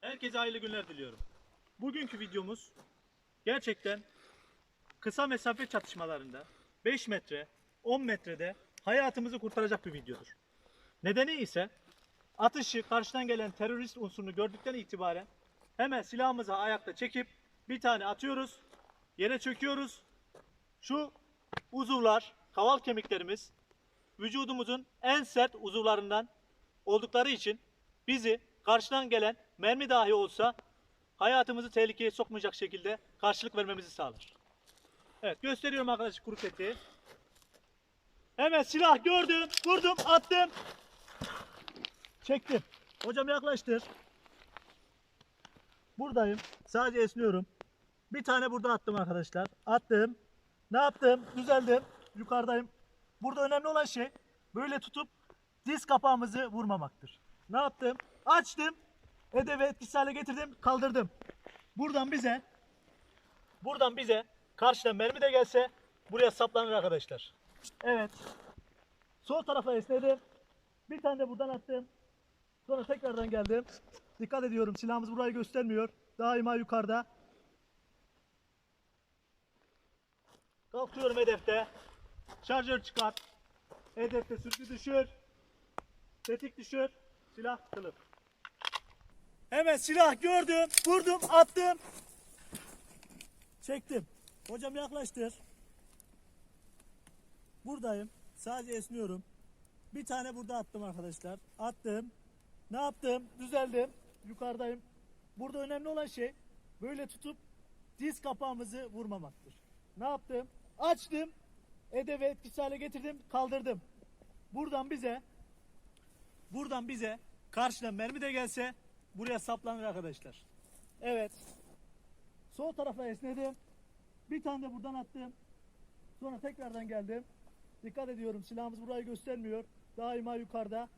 Herkese hayırlı günler diliyorum. Bugünkü videomuz gerçekten kısa mesafe çatışmalarında 5 metre, 10 metrede hayatımızı kurtaracak bir videodur. Nedeni ise atışı karşıdan gelen terörist unsurunu gördükten itibaren hemen silahımızı ayakta çekip bir tane atıyoruz, yere çöküyoruz. Şu uzuvlar, kaval kemiklerimiz vücudumuzun en sert uzuvlarından oldukları için bizi karşıdan gelen mermi dahi olsa hayatımızı tehlikeye sokmayacak şekilde karşılık vermemizi sağlar. Evet gösteriyorum arkadaşlar kuru tetiği. Hemen silah gördüm, vurdum, attım. Çektim. Hocam yaklaştır. Buradayım. Sadece esniyorum. Bir tane burada attım arkadaşlar. Attım. Ne yaptım? Düzeldim. Yukarıdayım. Burada önemli olan şey böyle tutup diz kapağımızı vurmamaktır. Ne yaptım? Açtım. Hedefi etkisiz hale getirdim. Kaldırdım. Buradan bize buradan bize karşıdan mermi de gelse buraya saplanır arkadaşlar. Evet. Sol tarafa esnedim. Bir tane de buradan attım. Sonra tekrardan geldim. Dikkat ediyorum silahımız burayı göstermiyor. Daima yukarıda. Kalkıyorum hedefte. Şarjör çıkar. Hedefte sürtü düşür. Tetik düşür. Silah kılıf. Hemen silah gördüm. Vurdum. Attım. Çektim. Hocam yaklaştır. Buradayım. Sadece esniyorum. Bir tane burada attım arkadaşlar. Attım. Ne yaptım? Düzeldim. Yukarıdayım. Burada önemli olan şey böyle tutup diz kapağımızı vurmamaktır. Ne yaptım? Açtım. Hedefi etkisiz hale getirdim. Kaldırdım. Buradan bize buradan bize karşıdan mermi de gelse buraya saplanır arkadaşlar. Evet. Sol tarafa esnedim. Bir tane de buradan attım. Sonra tekrardan geldim. Dikkat ediyorum silahımız burayı göstermiyor. Daima yukarıda.